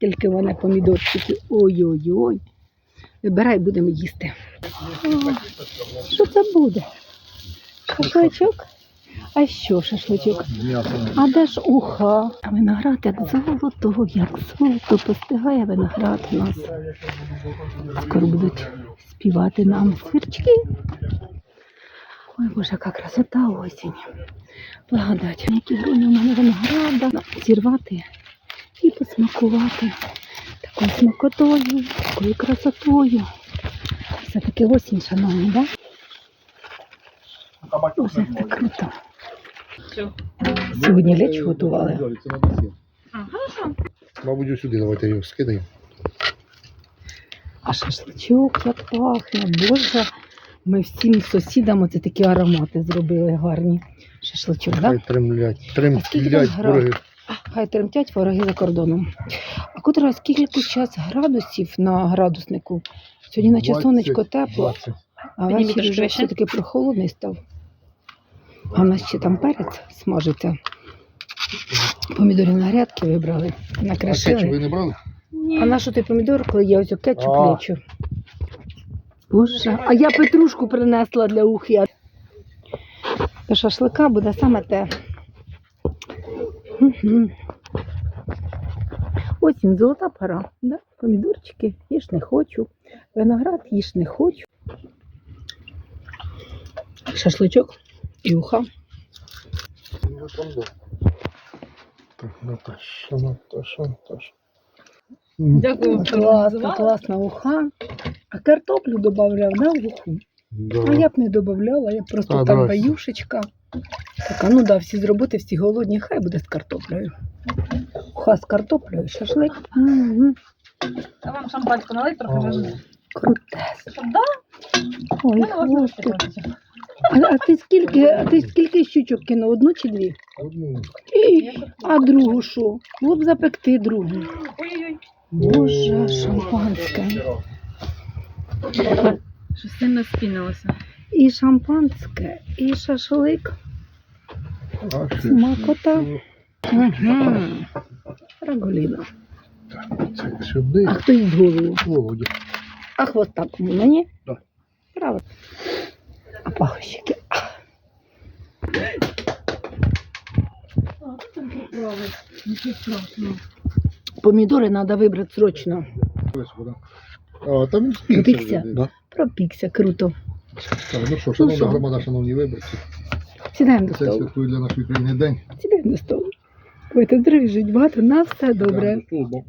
Тільки в мене помідорчики. Ой-ой-ой. Вибирай, будемо їсти. О, що це буде? Шашличок? А що шашличок? А де ж уха? А виноград як золото, як золото постигає виноград у нас. Скоро будуть співати нам свірчки. Ой, Боже, яка красота осінь. Благодать. Які груні у мене винограда. Зірвати і посмакувати такою смакотою, такою красотою. Все-таки осінь, шановні, так? Да? Як це круто. Сьогодні лечо готували. Це на. Мабуть, ось сюди давайте його скидаємо. А шашличок як пахне, боже. Ми всім сусідам оце такі аромати зробили гарні. Шашличок, так? А скільки там вороги. Хай тремтять вороги за кордоном. А котра скільки зараз градусів на градуснику? Сьогодні наче 20, сонечко тепло, 20. а ввечері вже вище. все-таки прохолодний став. А в нас ще там перець смажиться. Помідорі на грядки вибрали, А кетчуп ви не брали? А на що ти помідор, коли я ось кетчуп А. лечу? Боже, а я петрушку принесла для ухи. До шашлика буде саме те. Мгм. Осінь золота пора. Да? Помідорчики їж не хочу. Виноград їж не хочу. Шашличок і уха. Дякую. Класна, класна уха. А картоплю додавав, да, в уху? Да. А я б не додавала, я просто Та, там баюшечка. Така, ну да, всі з роботи, всі голодні, хай буде з картоплею. Уха з картоплею, шашлик. М-м, А вам шампанську налить трохи вже? Круте. Да? Ой. А, а ти скільки, а ти скільки щучок кинув? Одну чи дві? Одну. І, а другу що? Було б запекти другу. Ой-ой-ой. Боже, шампанське. Що сильно спінилося. І шампанське, і шашлик. Смакота. Угу. Раголіна. Це сюди. А хто їсть голову? Володя. А хвоста кому? Мені? Так. Право. А пахощики. Помідори треба вибрати срочно. Ось вона. А, там да. Пропікся, круто. Так, ну що, шановна що? громада, шановні виборці, Сідаємо до столу. це святкує для нашої країни день. Сідаємо до столу. Будьте здорові, жить багато, на все добре. Сідаємо до столу, бо